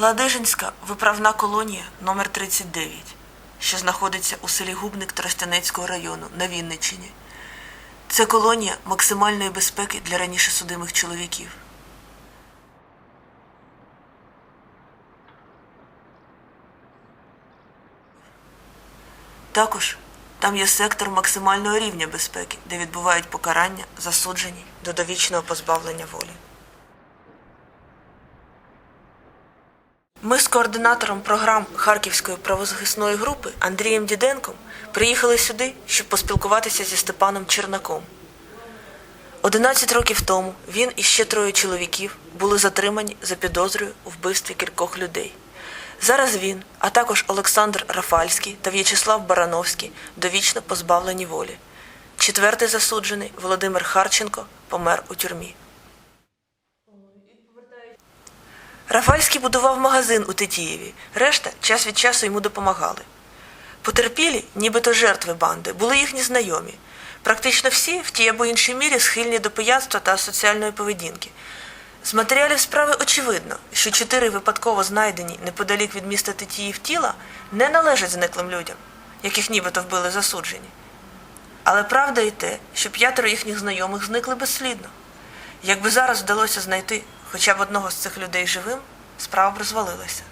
Ладижинська виправна колонія номер 39 що знаходиться у селі Губник Тростянецького району на Вінниччині. Це колонія максимальної безпеки для раніше судимих чоловіків. Також там є сектор максимального рівня безпеки, де відбувають покарання, засуджені до довічного позбавлення волі. Ми з координатором програм Харківської правозахисної групи Андрієм Діденком приїхали сюди, щоб поспілкуватися зі Степаном Чернаком. 11 років тому він і ще троє чоловіків були затримані за підозрою у вбивстві кількох людей. Зараз він, а також Олександр Рафальський та В'ячеслав Барановський довічно позбавлені волі. Четвертий засуджений Володимир Харченко помер у тюрмі. Рафальський будував магазин у Тетіїві, решта час від часу йому допомагали. Потерпілі, нібито жертви банди, були їхні знайомі. Практично всі в тій або іншій мірі схильні до пияцтва та соціальної поведінки. З матеріалів справи очевидно, що чотири випадково знайдені неподалік від міста Тетіїв тіла не належать зниклим людям, яких нібито вбили засуджені. Але правда і те, що п'ятеро їхніх знайомих зникли безслідно. Якби зараз вдалося знайти хоча б одного з цих людей живим, справа б розвалилася.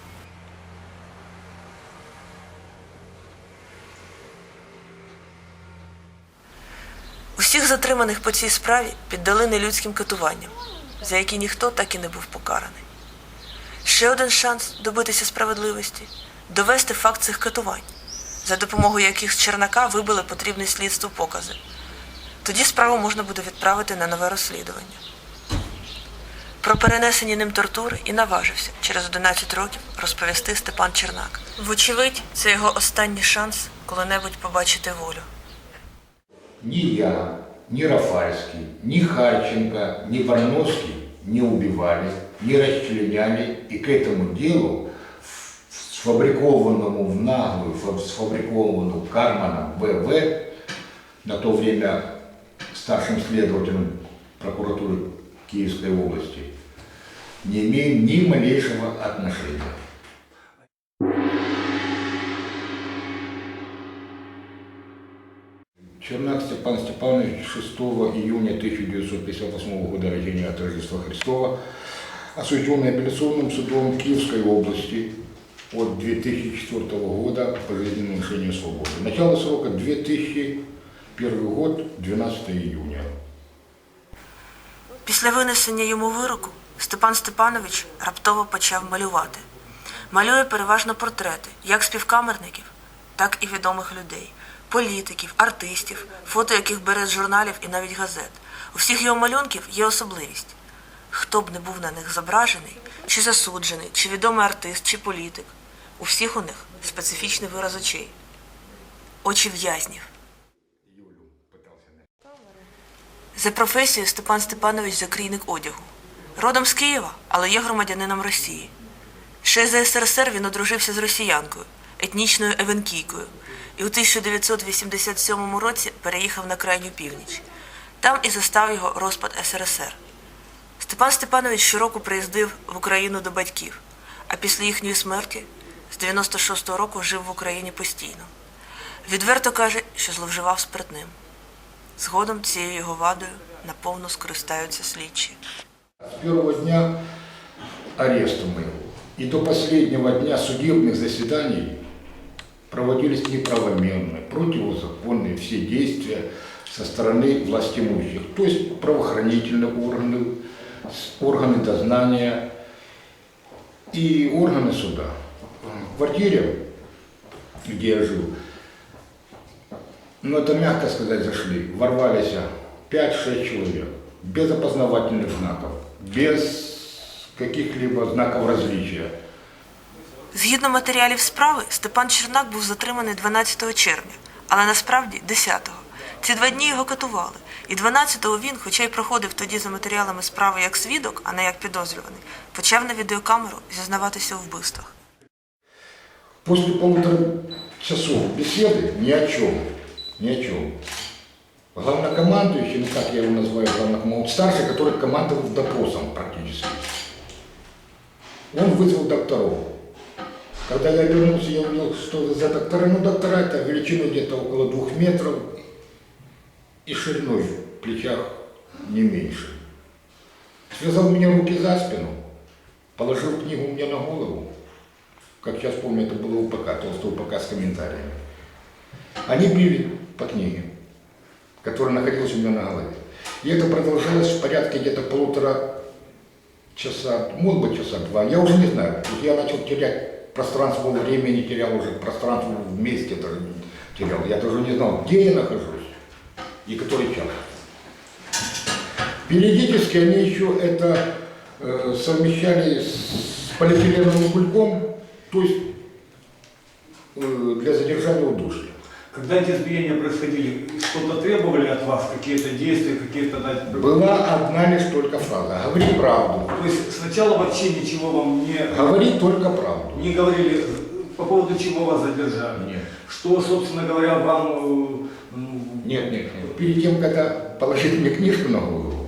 Усіх затриманих по цій справі піддали нелюдським катуванням, за які ніхто так і не був покараний. Ще один шанс добитися справедливості довести факт цих катувань, за допомогою яких з Чернака вибили потрібні слідству покази. Тоді справу можна буде відправити на нове розслідування. Про перенесені ним тортури і наважився через 11 років розповісти Степан Чернак. Вочевидь, це його останній шанс коли-небудь побачити волю. Ни я, ни Рафальский, ни Харченко, ни Барановский не убивали, не расчленяли. И к этому делу, в- сфабрикованному в наглую, фа- сфабрикованному Карманом ВВ, на то время старшим следователем прокуратуры Киевской области, не имеем ни малейшего отношения. Чернак Степан Степанович 6 июня 1958 года рождения от Рождества Христова, осужденный апелляционным судом Киевской области от 2004 года по жизненному лишению свободы. Начало срока 2001 год, 12 июня. Після винесення йому вироку Степан Степанович раптово почав малювати. Малює переважно портрети як співкамерників, так і відомих людей, політиків, артистів, фото яких бере з журналів і навіть газет. У всіх його малюнків є особливість. Хто б не був на них зображений, чи засуджений, чи відомий артист, чи політик, у всіх у них специфічний вираз очей. Очі в'язнів. За професією Степан Степанович закрійник одягу. Родом з Києва, але є громадянином Росії. Ще за СРСР він одружився з росіянкою, етнічною евенкійкою, і у 1987 році переїхав на крайню північ. Там і застав його розпад СРСР. Степан Степанович щороку приїздив в Україну до батьків, а після їхньої смерті з 96-го року жив в Україні постійно. Відверто каже, що зловживав спиртним. Згодом цією його вадою наповну скористаються слідчі. С первого дня ареста моего и до последнего дня судебных заседаний проводились неправомерные, противозаконные все действия со стороны властимущих, то есть правоохранительные органы, с- органы дознания и органы суда. В квартире, где я жил, ну это мягко сказать, зашли, ворвались 5-6 человек, без опознавательных знаков, без каких-либо знаков различия. Згідно матеріалів справи, Степан Чернак був затриманий 12 червня, але насправді 10-го. Ці два дні його катували. І 12-го він, хоча й проходив тоді за матеріалами справи як свідок, а не як підозрюваний, почав на відеокамеру зізнаватися у вбивствах. После полутора часов беседы ни о чем, ни о чем. Главнокомандующий, ну как я его называю, главнокомандующий, старший, который командовал допросом практически. Он вызвал докторов. Когда я вернулся, я увидел, что за доктора, ну доктора это величиной где-то около двух метров и шириной в плечах не меньше. Связал мне руки за спину, положил книгу мне на голову. Как сейчас помню, это было УПК, толстый УПК с комментариями. Они били по книге, которая находилась у меня на голове. И это продолжалось в порядке где-то полутора часа, может быть, часа два, я уже не знаю. Есть я начал терять пространство во времени, терял уже пространство в месте даже терял. Я даже не знал, где я нахожусь и который час. Периодически они еще это э, совмещали с полиэтиленовым кульком, то есть э, для задержания удушья. Когда эти избиения происходили, что-то требовали от вас, какие-то действия, какие-то дать? Была одна лишь только фраза «Говори правду». То есть сначала вообще ничего вам не, Говори только правду. не говорили, по поводу чего вас задержали? Нет. Что, собственно говоря, вам... э, ну, Нет, нет, нет. Перед тем, когда положили мне книжку на голову,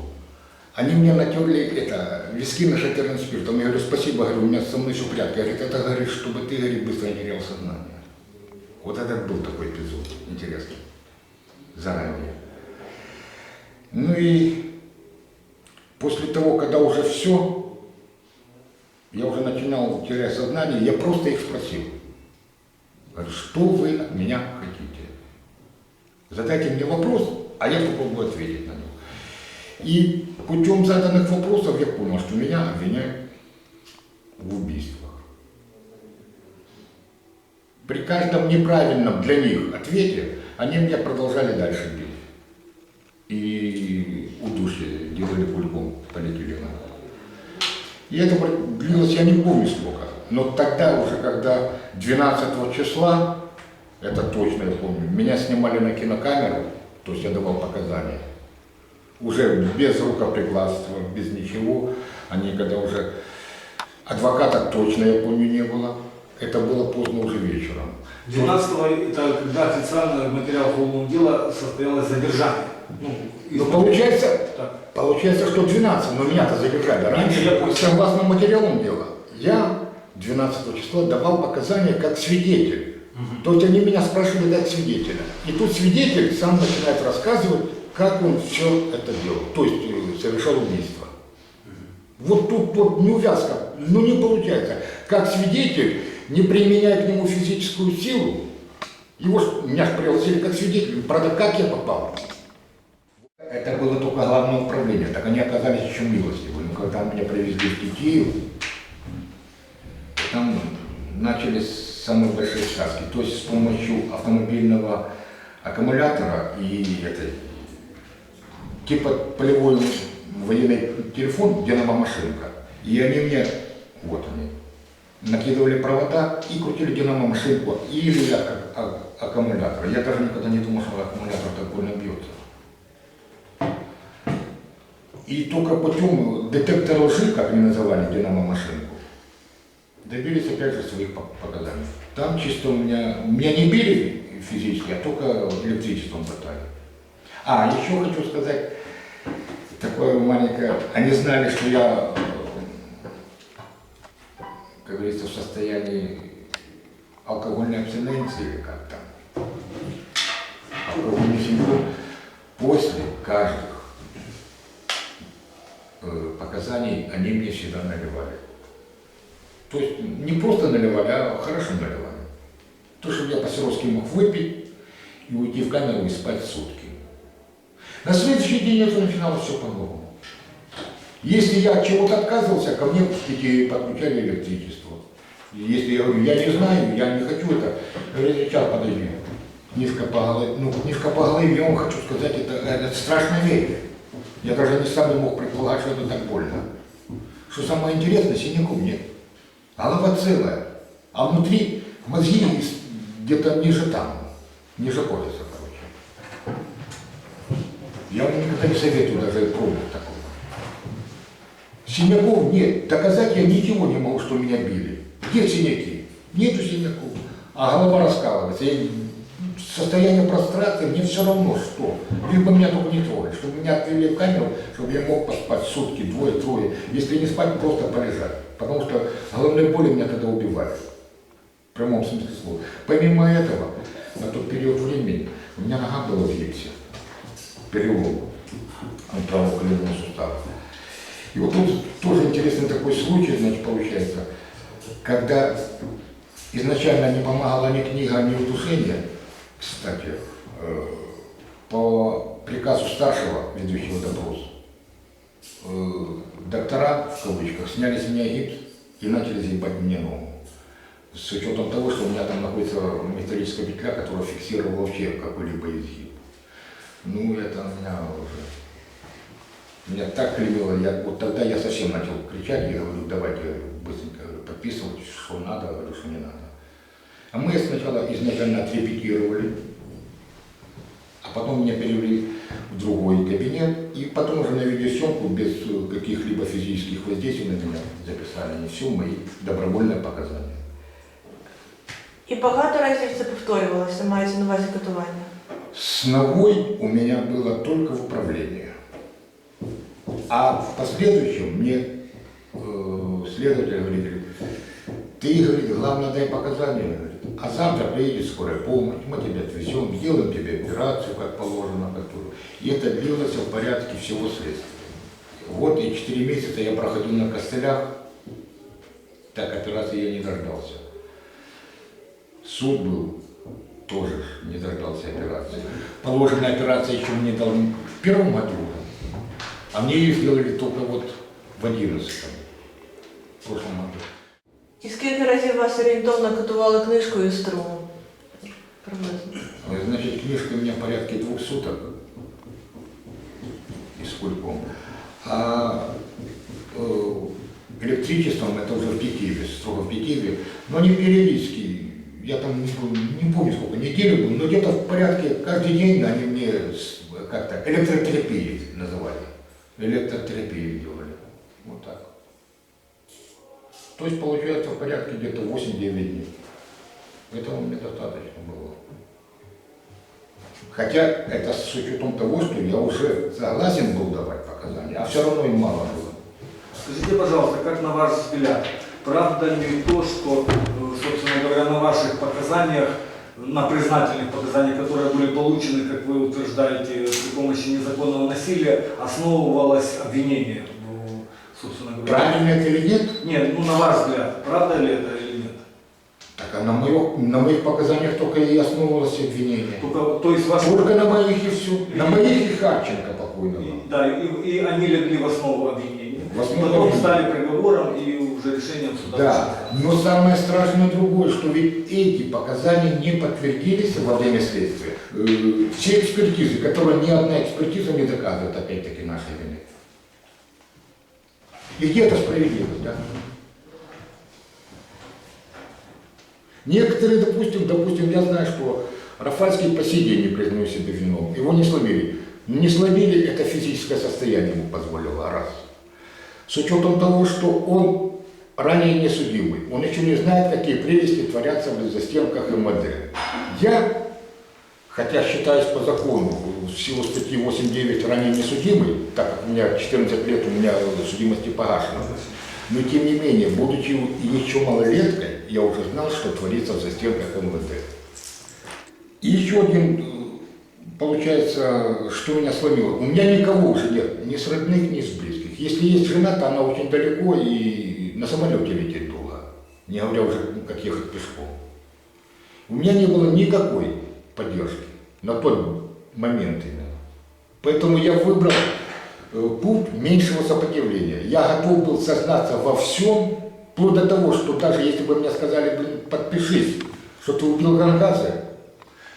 они мне натерли это, виски нашатырным спиртом. Я говорю, спасибо, говорю, у меня со мной все в порядке. Говорит, это, говорит, чтобы ты, говорит, быстро не терял сознание. Вот этот был такой эпизод интересный. Заранее. Ну и после того, когда уже все, я уже начинал терять сознание, я просто их спросил. Что вы от меня хотите? Задайте мне вопрос, а я попробую ответить на него. И путем заданных вопросов я понял, что меня обвиняют в убийствах. При каждом неправильном для них ответе они меня продолжали дальше бить. И удушье делали кульком полиэтиленовым. И это длилось, я не помню сколько, но тогда уже, когда 12 числа, это точно я помню, меня снимали на кинокамеру, то есть я давал показания, уже без рукоприкладства, без ничего, они когда уже, адвоката точно, я помню, не было, это было поздно уже вечером. 12 это когда официально материал уголовного дела состоялось задержание. Ну, Ну, получается, Так. Получается, что 12, но меня-то задержали раньше. Я понял. Согласно материалам дела, я 12 числа давал показания как свидетель. То есть они меня спрашивали дать свидетеля. И тут свидетель сам начинает рассказывать, как он все это делал. То есть э, совершал убийство. Вот тут вот неувязка, ну не получается. Как свидетель, не применяя к нему физическую силу, его меня ж пригласили как свидетель. Правда, как я попал? Это было только главное управление, так они оказались еще милостивы. Но когда меня привезли в Китию, там начались самые большие сказки. То есть с помощью автомобильного аккумулятора и этой, типа полевой военный телефон, динамо-машинка. И они мне, вот они, накидывали провода и крутили динамо-машинку или ак- ак- аккумулятор. Я даже никогда не думал, что аккумулятор так больно бьется. И только путем детектора лжи, как они называли динамо-машинку, добились опять же своих по- показаний. Там чисто у меня, меня не били физически, а только электричеством пытали. А, еще хочу сказать, такое маленькое, они знали, что я, как говорится, в состоянии алкогольной абстиненции, как там, алкогольный синдром, после каждых э, показаний они мне всегда наливали. То есть не просто наливали, а хорошо наливали. То, чтобы я по-сиротски мог выпить и уйти в камеру и спать сутки. На следующий день это начиналось все по-новому. Если я от чего-то отказывался, ко мне подключали электричество. Если я говорю, я не знаю, я не хочу это, говорят, сейчас подожди. Книжка по голове, ну, книжка по голове, я вам хочу сказать, это, это страшная вещь. Я даже не сам не мог предполагать, что это так больно. Что самое интересное, синяков нет. Голова целая. А внутри мозги где-то ниже там, ниже пояса, короче. Я вам никогда не советую даже пробовать такого. Синяков нет. Доказать я ничего не могу, что меня били. Где синяки? Нету синяков. А голова раскалывается. Состояние прострации, мне все равно что. Лишь бы меня только не трогать, чтобы меня отвели в камеру, чтобы я мог поспать сутки, двое, трое. Если не спать, просто полежать. Потому что головные боли меня тогда убивали. В прямом смысле слова. Помимо этого, на тот период времени у меня нога была в гипсе. Перелом от правого коленного сустава. И вот тут тоже интересный такой случай, значит, получается, когда изначально не помогала ни книга, ни удушение, кстати, э, по приказу старшего, ведущего допрос, э, доктора, в кавычках, сняли с меня гипс и начали заебать мне ногу. С учетом того, что у меня там находится металлическая петля, которая фиксировала вообще какой-либо изгиб. Ну, это меня уже меня так клевело, я, вот тогда я совсем начал кричать, я говорю, давайте быстренько говорю, подписывать, что надо, говорю, что не надо. А мы сначала изначально отрепетировали, а потом меня перевели в другой кабинет, и потом уже на видеосъемку без э, каких-либо физических воздействий на меня записали они все мои добровольные показания. І багато разів це повторювалося, мається на увазі катування. С ногой у меня было только в управлении. А в последующем мне э, следователь говорит, говорит, ты, говорит, главное дай показания, говорит, а завтра приедет скорая помощь, мы тебя отвезем, сделаем тебе операцию, как положено, которую. И это длилось в порядке всего следствия. Вот и четыре месяца я проходил на костылях, так операции я не дождался. Суд был, тоже не дождался операции. Положенная операция еще мне дал в первом году, а мне ее сделали только вот в одиннадцатом, в прошлом году. І скільки разів вас орієнтовно катували книжкою з струмом? Приблизно. Ой, Значит, книжка у меня в порядке двух суток и с кульком. А э, электричеством это уже в Пекиве, строго в Пекиве, но не периодически. Я там не, был- не помню сколько, неделю был, но где-то в порядке каждый день они мне с- как-то электротерапией называли. Электротерапию делали. Вот так. То есть получается в порядке где-то 8-9 дней. Этого мне достаточно было. Хотя это с учетом того, что я уже согласен был давать показания, а все равно им мало было. Скажите, пожалуйста, как на ваш взгляд, правда ли то, что, собственно говоря, на ваших показаниях, на признательных показаниях, которые были получены, как вы утверждаете, при помощи незаконного насилия, основывалось обвинение, говоря? Правильно это или нет? Нет, ну на ваш взгляд, правда ли это или нет? Так а на, моё- на моих показаниях только и основывалось обвинение. Только, то есть ваш... Только на моих и все. На моих и Харченко покойного. И- Да, и, и они легли в основу обвинения. В основу Потом обвинения. стали приговором и уже решением суда. Да, но самое страшное другое, что ведь эти показания не подтвердились во время следствия. Э, Все экспертизы, которые ни одна экспертиза не доказывает опять-таки нашей вины. И где это справедливость, да? Некоторые, допустим, допустим, я знаю, что Рафальский по сей день не признает себя виновным. Его не сломили. Не сломили, это физическое состояние ему позволило, раз. С учетом того, что он ранее не судимый, он еще не знает, какие прелести творятся в застенках МВД. Я, хотя считаюсь по закону, в силу статьи 8.9 ранее не судимый, так как у меня 14 лет, у меня судимости погашена, но тем не менее, будучи еще малолеткой, я уже знал, что творится в застенках МВД. И еще один, э, получается, что меня сломило. У меня никого уже нет, ни с родных, ни с близких. Если есть жена, то она очень далеко и на самолете лететь долго. Не говоря уже, как ехать пешком. У меня не было никакой поддержки на тот момент именно. Поэтому я выбрал э, путь меньшего сопротивления. Я готов был сознаться во всем, вплоть до того, что даже если бы мне сказали, блин, подпишись, что ты убил Гангаза,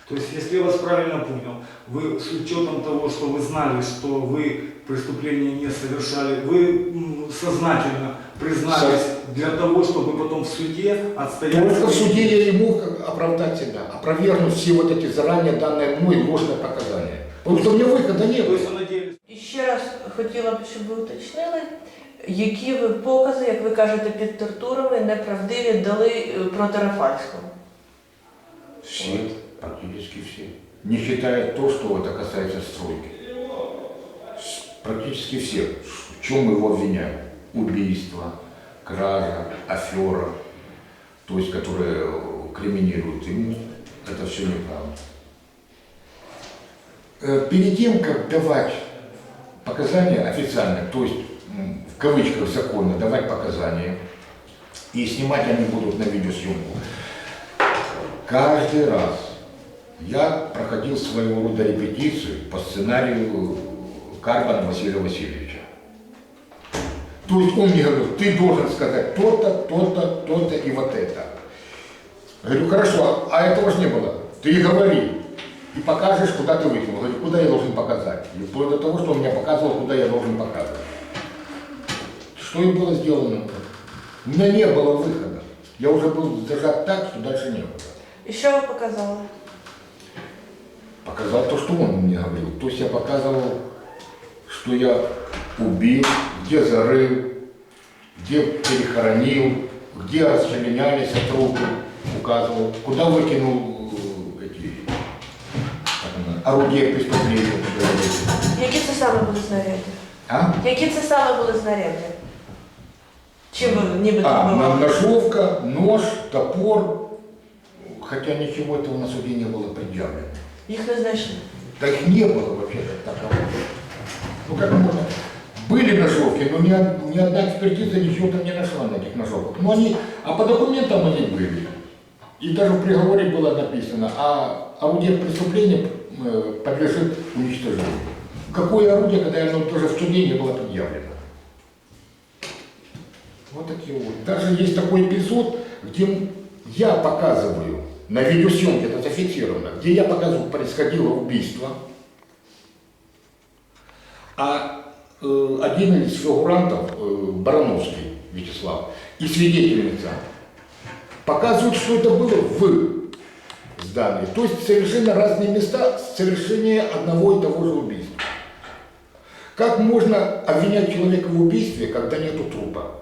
То есть, если я вас правильно понял, вы с учетом того, что вы знали, что вы преступление не совершали, вы сознательно признались для того, чтобы потом в суде отстоять... Только в свои- суде я и мог оправдать себя, опровергнуть все вот эти заранее данные мной ложные показания. Потому что у меня выхода нет. То есть вы надеялись... І ще раз хотіла б, щоб ви уточнили, які ви покази, як ви кажете, під тортурами неправдиві дали е, проти Рафальського. Все. Практически все. Не считая то, что это касается стройки. С- Практически все. В чем мы его обвиняем? Убийство, кража, афера, то есть которые криминируют ему. Это все неправда. Э, Перед тем, как давать показания официально, то есть в кавычках законно давать показания, и снимать они будут на видеосъемку, каждый раз я проходил своего рода репетицию по сценарию Карпана Василия Васильевича. То есть он мне говорил, ты должен сказать то-то, то-то, то-то и вот это. Говорю, хорошо, а этого же не было. Ты говори. И покажешь, куда ты выкинул. Говорю, куда я должен показать. И вплоть до того, что он мне показывал, куда я должен показывать. Что и было сделано. У меня не было выхода. Я уже был зажат так, что дальше не было. І що ви показали? Показал то, что он мне говорил. То есть я показывал, что я убил, где зарыл, где перехоронил, где расчленялись трупы, указывал, куда выкинул э, эти как она, орудия преступления. как говорится. Які це саме були знаряддя? А? Які це саме були знаряддя? Чим ви нібито А, на- вбивали? ножовка, нож, топор, хотя ничего этого на суде не было предъявлено. Їх не знайшли. Да их не было вообще-то такового. Ну как можно? были ножовки, но ни, ни одна экспертиза ничего там не нашла на этих ножовках. Но они, а по документам они были. И даже в приговоре было написано, а орудие преступления э, подлежит уничтожению. Какое орудие, когда оно тоже в суде не было предъявлено? Вот такие вот. Даже есть такой эпизод, где я показываю на видеосъемке, это зафиксировано, где я показываю, происходило убийство, а один из фигурантов, э, Барановский Вячеслав, и свидетельница показывают, что это было в здании. То есть совершенно разные места, совершение одного и того же убийства. Как можно обвинять человека в убийстве, когда нету трупа?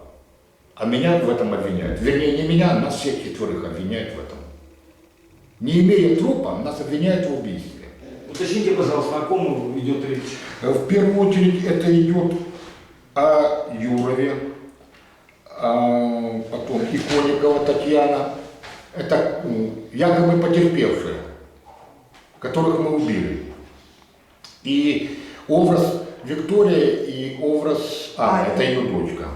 А меня в этом обвиняют. Вернее, не меня, а нас всех четверых обвиняют в этом. Не имея трупа, нас обвиняют в убийстве. Уточните, пожалуйста, о ком идет речь? В первую очередь это идет о Юрове, а потом Иконикова Татьяна. Это м, якобы потерпевшие, которых мы убили. И образ Виктория и образ Анны, Аня. это ее дочка.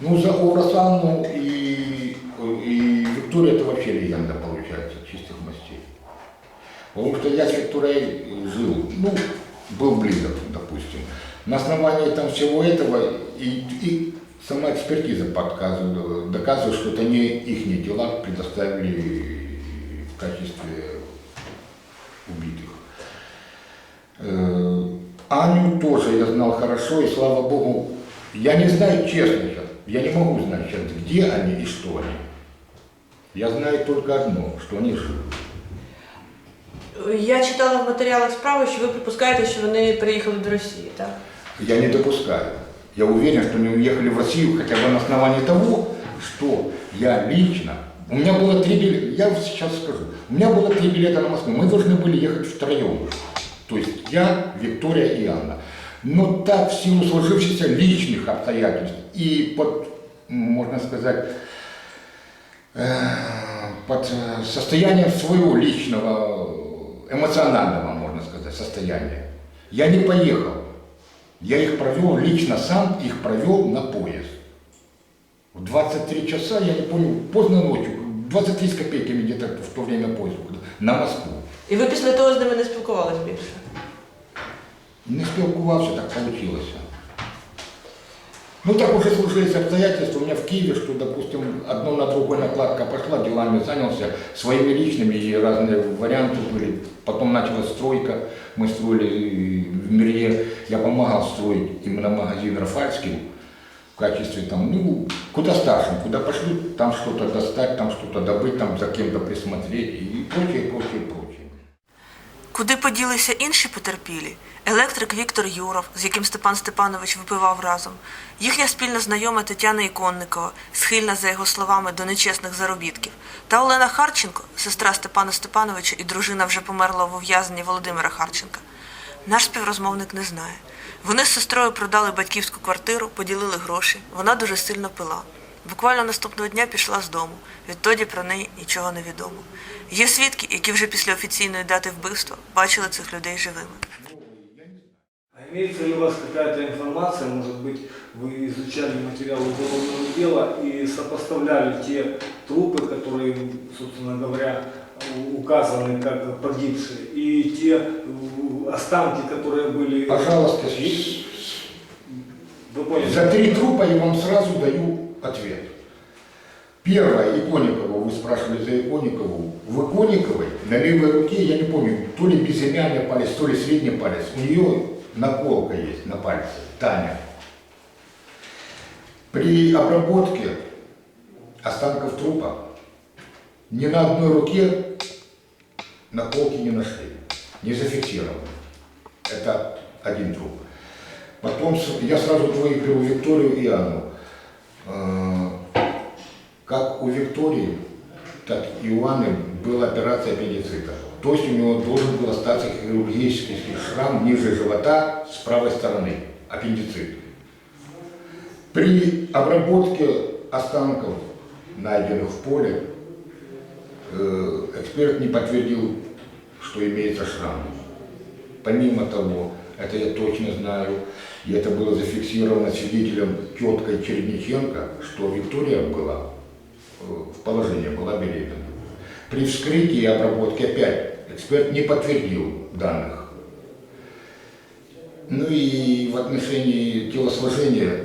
Ну, за образ Анну и, и Виктория это вообще легенда мастей. Потому что я с Викторией жил, ну, был близок, допустим. На основании там всего этого и, и сама экспертиза подказывает, доказывает, что это не их тела предоставили в качестве убитых. Э, Аню тоже я знал хорошо, и слава богу, я не знаю честно сейчас, я не могу знать сейчас, где они и что они. Я знаю только одно, что они живы. Я читала в матеріалах справи, що ви припускаєте, що вони приїхали до Росії, так? Я не допускаю. Я уверен, что они уехали в Россию хотя бы на основании того, что я лично, у меня было три билета, я вот сейчас скажу, у меня было три билета на Москву, мы должны были ехать втроем. То есть я, Виктория и Анна. Но так, в силу сложившихся личных обстоятельств и под, м, можно сказать, э, под э, состоянием своего личного, эмоционального, можно сказать, состояния, я не поехал. Я их провел, лично сам их провел на поезд. В 23 часа, я не помню, поздно ночью, 23 с копейками где-то в то время поезд был, на Москву. І ви після того з ними не спілкувалися більше? Не спілкувався, так получилось. Ну так уже сложились обстоятельства. У меня в Киеве, что, допустим, одно на другое накладка пошла, делами занялся, своими личными и разные варианты были. Потом началась стройка, мы строили в Мирье, я помогал строить именно магазин Рафальский в качестве там, ну, куда старшим, куда пошли, там что-то достать, там что-то добыть, там за кем-то присмотреть и прочее, прочее, прочее. Куди поділися інші потерпілі? Електрик Віктор Юров, з яким Степан Степанович випивав разом, їхня спільна знайома Тетяна Іконникова, схильна, за його словами, до нечесних заробітків, та Олена Харченко, сестра Степана Степановича і дружина вже померлого в ув'язненні Володимира Харченка. Наш співрозмовник не знає. Вони з сестрою продали батьківську квартиру, поділили гроші. Вона дуже сильно пила. Буквально наступного дня пішла з дому. Відтоді про неї нічого не відомо. Є свідки, які вже після офіційної дати вбивства бачили цих людей живими. А имеется ли у вас какая-то информация, может быть, вы изучали материалы уголовного дела и сопоставляли те трупы, которые, собственно говоря, у- указаны как погибшие, и те э, останки, которые были... Пожалуйста, И- Вы поняли? за три трупа я вам сразу даю ответ. Первое, Иконникову, вы спрашивали за Иконникову. В Иконниковой на левой руке, я не помню, то ли безымянный палец, то ли средний палец, у нее наколка есть на пальце, Таня. При обработке останков трупа ни на одной руке наколки не нашли, не зафиксированы. Это один труп. Потом я сразу выигрываю Викторию и Анну. Э, Как у Виктории, так и у Анны была операция аппендицита. То есть у него должен был остаться хирургический шрам ниже живота с правой стороны, аппендицит. При обработке останков, найденных в поле, э, эксперт не подтвердил, что имеется шрам. Помимо того, это я точно знаю, и это было зафиксировано свидетелем теткой Чередниченко, что Виктория была э, в положении, была беременна. При вскрытии и обработке опять эксперт не подтвердил данных. Ну и в отношении телосложения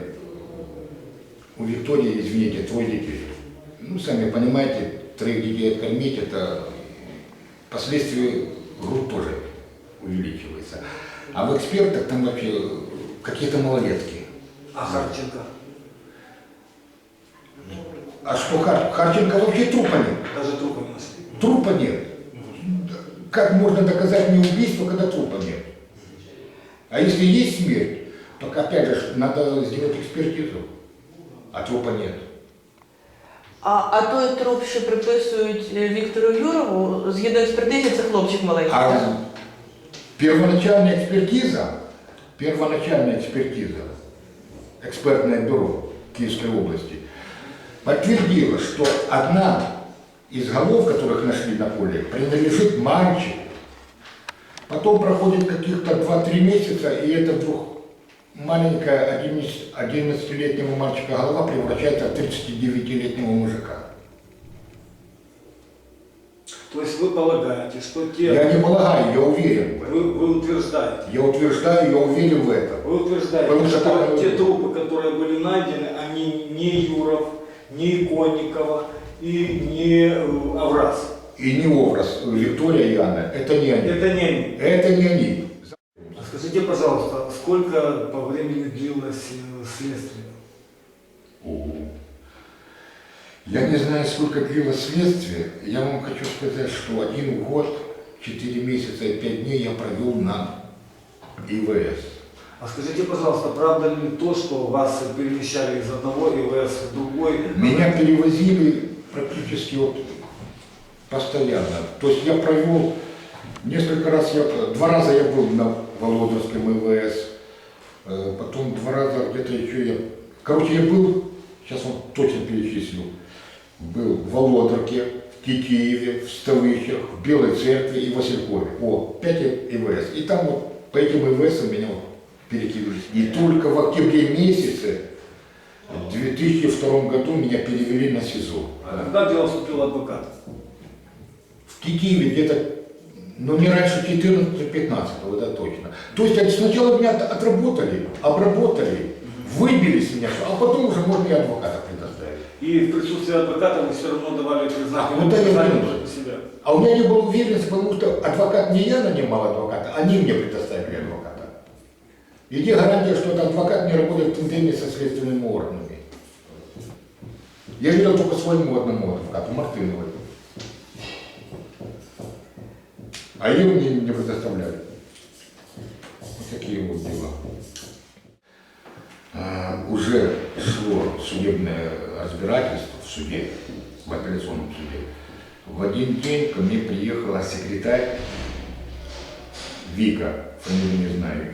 у Виктории, извините, твой детей. Ну, сами понимаете, троих детей откормить, это последствия грудь тоже увеличивается. А в экспертах там вообще какие-то малолетки. А Харченко? А что Хар- Харченко вообще трупа нет? Даже трупа не нашли. Трупа нет. Как можно доказать мне убийство, когда трупа нет? А если есть смерть, то опять же надо сделать экспертизу, а трупа нет. А, а той труп, що приписують е, Віктору Юрову, згідно експертизи, це хлопчик маленький. А так? первоначальная экспертиза, первоначальная экспертиза, экспертное бюро Киевской области, подтвердила, что одна из голов, которых нашли на поле, принадлежит мальчику. Потом проходит каких-то 2-3 месяца, и эта вдруг маленькая 11 11-летнего мальчика голова превращается в 39-летнего мужика. То есть вы полагаете, что те... Я не полагаю, я уверен в этом. Вы, вы утверждаете, Я утверждаю, я уверен в этом. Вы утверждаете, Потому что что так- те трупы, которые были найдены, они не Юров, не Иконникова и не э, Авраз. И не образ Виктория и Анна, это не они. Это не они. Это не они. А Скажите, пожалуйста, сколько по времени длилось э, следствие? Я не знаю, сколько длилось следствие. Я вам хочу сказать, что один год, четыре месяца и пять дней я провел на ИВС. А скажите, пожалуйста, правда ли то, что вас перемещали из одного ИВС в другой? Меня перевозили практически вот постоянно. То есть я провел несколько раз, я, два раза я был на Володарском ИВС, э, потом два раза где-то еще я... Короче, я был, сейчас вам точно перечислю, был в Володарке, в Кикиеве, в Ставыщах, в Белой Церкви и в Василькове. О, пять ИВС. И там вот по этим ИВС меня вот перекинулись. И только в октябре месяце в 2002 году меня перевели на СИЗО. А когда дело вступил адвокат? В Киеве где-то, ну не раньше 14-15, это точно. То есть сначала меня от- отработали, обработали, выбили с меня, а потом уже можно и адвоката предоставить. И в присутствии адвоката вы все равно давали признание, А, вот это себя. А у меня не было уверенности, потому что адвокат не я нанимал адвоката, они мне предоставили адвоката. И где гарантия, что этот адвокат не работает в тандеме со следственными органами? Я видел только своему одному адвокату, Мартыновой. А ее мне не предоставляли. Вот такие вот дела. А, уже шло судебное разбирательство в суде, в апелляционном суде. В один день ко мне приехала секретарь Вика, фамилию не знаю.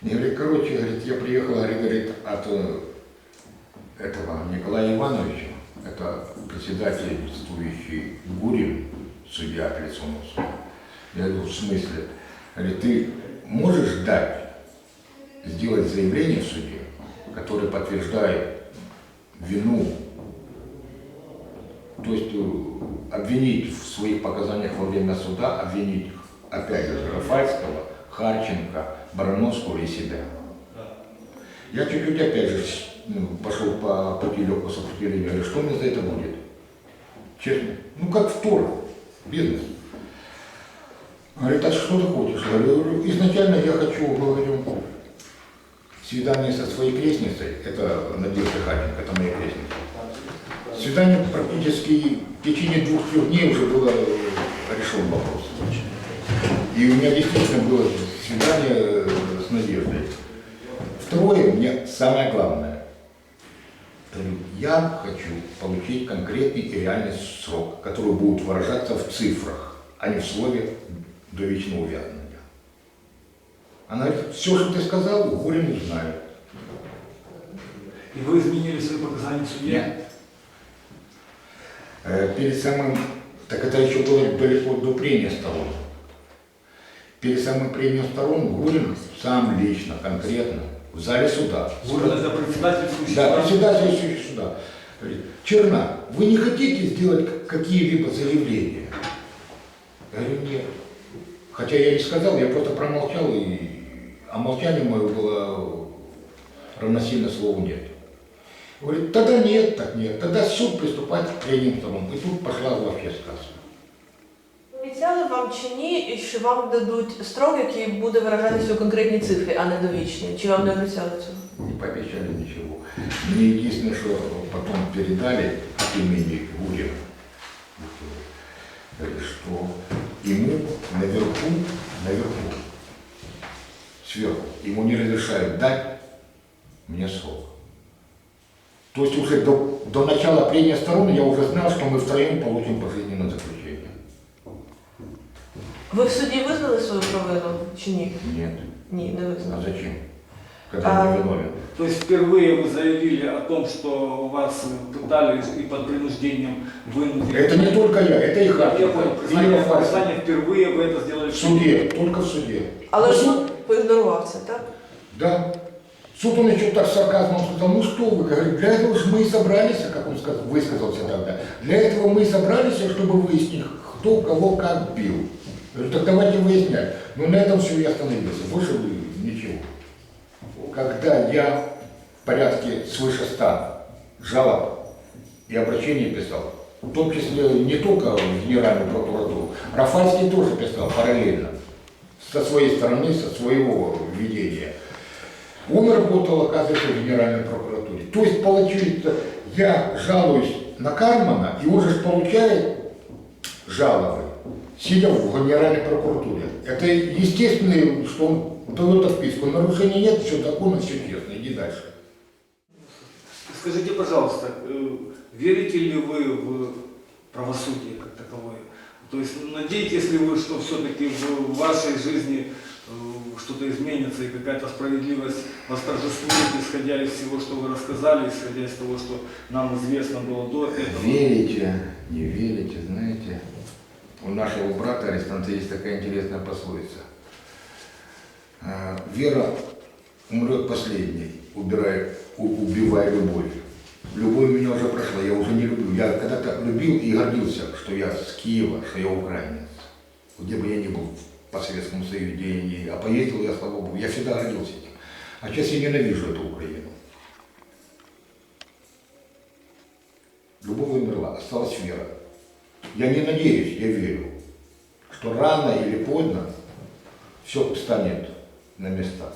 Мне говорит, короче, говорит, я приехала, говорит, от э, этого Николая Ивановича, это председательствующий Гурин, судья апелляционного суда. Я говорю, в смысле? Говорит, ты можешь дать, сделать заявление в суде, которое подтверждает вину, то есть э, обвинить в своих показаниях во время суда, обвинить, опять же, Рафальского, Харченко, Барановского и себя. Я чуть-чуть опять же ну, пошел по пути легкого сопротивления. Говорю, что мне за это будет? Честно. Ну как втор, бизнес. Говорит, а что ты хочешь? Я говорю, изначально я хочу, говорю, свидание со своей крестницей, это Надежда Харченко, это моя крестница. Свидание практически в течение двух-трех дней уже было э, решен вопрос. И у меня действительно было свидание э, с Надеждой. Второе, мне самое главное. Я хочу получить конкретный и реальный срок, который будет выражаться в цифрах, а не в слове до вечного увязнения. Она говорит, все, что ты сказал, горе не знаю. И вы изменили свои показания в суде? Нет. Э, Перед самым, так это еще было далеко до прения сторон. Перед самым прением сторон Гурин сам лично, конкретно, в зале суда. Гурин это председательствующий Да, суда? председатель суда. Говорит, Черна, вы не хотите сделать какие-либо заявления? Я говорю, нет. Хотя я не сказал, я просто промолчал, и... а молчание мое было равносильно слову нет. Говорит, тогда нет, так нет, тогда суд приступать к прениям сторон. И тут пошла вообще сказка. Обіцяли вам чи ні, що вам дадуть строк, який буде виражатися у конкретній цифрі, а не довічній? Чи вам не обіцяли цього? Не пообещали ничего. Мне единственное, что потом передали от имени Гурина, ему не разрешают дать мне срок. То есть уже до, до начала прения сторон я уже знал, что мы втроем получим пожизненное заключение. Ви в суді визнали свою провину чи ні? Нет. Ні, не А визнали. зачем? Когда А- я виновен. То есть впервые вы заявили о том, что вас пытали и под принуждением вынудили. Это не только я, это и Я Харьков. понял, и признание Рафальский. показания впервые вы это сделали В суде, только в суде. Але Ну, суд поігнорував це, так? Да. Суд он еще так сарказмом сказал, ну что вы, говорит, для этого же мы и собрались, как он сказал, высказался тогда, для этого мы и собрались, чтобы выяснить, кто кого как бил. Говорю, так давайте выяснять. Но на этом все и остановился, больше ничего. Когда я в порядке свыше ста жалоб и обращений писал, в том числе не только в Генеральную прокуратуру, Рафальский тоже писал параллельно, со своей стороны, со своего видения. Он работал, оказывается, в Генеральной прокуратуре. То есть, получается, я жалуюсь на Кармана, и он же получает жалобы, сидя в Генеральной прокуратуре. Это естественно, что он дает отписку. Нарушений нет, все законно, все честно, иди дальше. Скажите, пожалуйста, э, верите ли вы в правосудие как таковое? То есть надеетесь ли вы, что все-таки в вашей жизни э, что-то изменится и какая-то справедливость восторжествует, исходя из всего, что вы рассказали, исходя из того, что нам известно было до этого? Верите, не верите, знаете, у нашего брата арестанта есть такая интересная пословица. А, Вера умрет последней, убирая, убивая любовь. Любовь меня уже прошла, я уже не люблю. Я когда-то любил и гордился, что я с Киева, что я украинец. Где бы я ни был, по Советскому Союзу, где я ни... А поездил я, слава Богу, я всегда гордился этим. А сейчас я ненавижу эту Украину. Любовь умерла, осталась вера. Я не надеюсь, я верю, что рано или поздно все встанет на места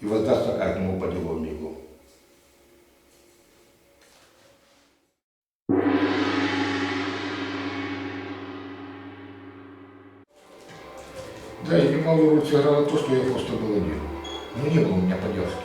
и воздастся каждому по делу мигу. Да, и немалую роль сыграло то, что я просто был один. Ну, не было у меня поддержки.